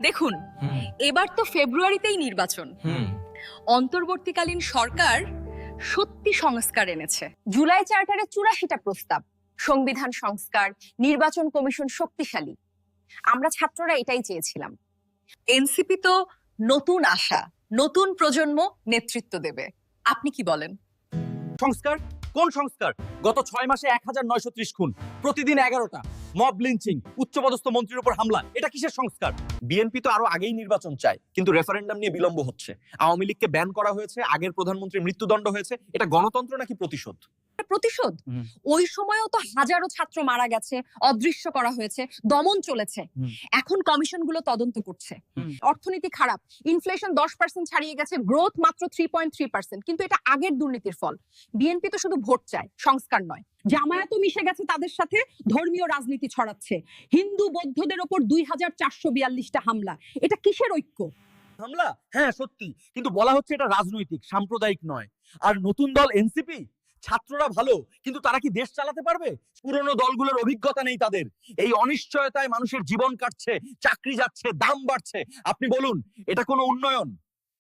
দেখুন এবার তো ফেব্রুয়ারিতেই নির্বাচন। অন্তর্বর্তীকালীন সরকার সত্যি সংস্কার এনেছে। জুলাই চার্টারে চুরাশিটা প্রস্তাব সংবিধান সংস্কার নির্বাচন কমিশন শক্তিশালী। আমরা ছাত্ররা এটাই চেয়েছিলাম। এনসিপি তো নতুন আশা নতুন প্রজন্ম নেতৃত্ব দেবে। আপনি কি বলেন? সংস্কার? কোন সংস্কার? গত ছয় মাসে এক হাজার নয়শো ত্রিশ খুন প্রতিদিন এগারোটা। মব লিঞ্চিং, উচ্চপদস্থ মন্ত্রীর উপর হামলা, এটা কিসের সংস্কার? বিএনপি তো আরও আগেই নির্বাচন চায়, কিন্তু রেফারেন্ডাম নিয়ে বিলম্ব হচ্ছে। আওয়ামী লীগকে ব্যান করা হয়েছে, আগের প্রধানমন্ত্রীর মৃত্যুদণ্ড হয়েছে, এটা গণতন্ত্র নাকি প্রতিশোধ? প্রতিশোধ। ওই সময়ও তো হাজারো ছাত্র মারা গেছে অদৃশ্য করা হয়েছে দমন চলেছে। এখন কমিশনগুলো তদন্ত করছে। অর্থনীতি খারাপ ইনফ্লেশন দশ পার্সেন্ট ছাড়িয়ে গেছে গ্রোথ মাত্র থ্রি পয়েন্ট থ্রি পার্সেন্ট কিন্তু এটা আগের দুর্নীতির ফল। বিএনপি তো শুধু ভোট চায় সংস্কার নয়। জামায়াতও মিশে গেছে তাদের সাথে ধর্মীয় রাজনীতি ছড়াচ্ছে। হিন্দু বৌদ্ধদের ওপর দুই হাজার চারশো বিয়াল্লিশটা হামলা এটা কিসের ঐক্য? হামলা? হ্যাঁ সত্যি। কিন্তু বলা হচ্ছে এটা রাজনৈতিক সাম্প্রদায়িক নয়। আর নতুন দল এনসিপি ছাত্ররা ভালো, কিন্তু তারা কি দেশ চালাতে পারবে? পুরনো দলগুলোর অভিজ্ঞতা নেই তাদের। এই অনিশ্চয়তায় মানুষের জীবন কাটছে, চাকরি যাচ্ছে, দাম বাড়ছে। আপনি বলুন, এটা কোনো উন্নয়ন?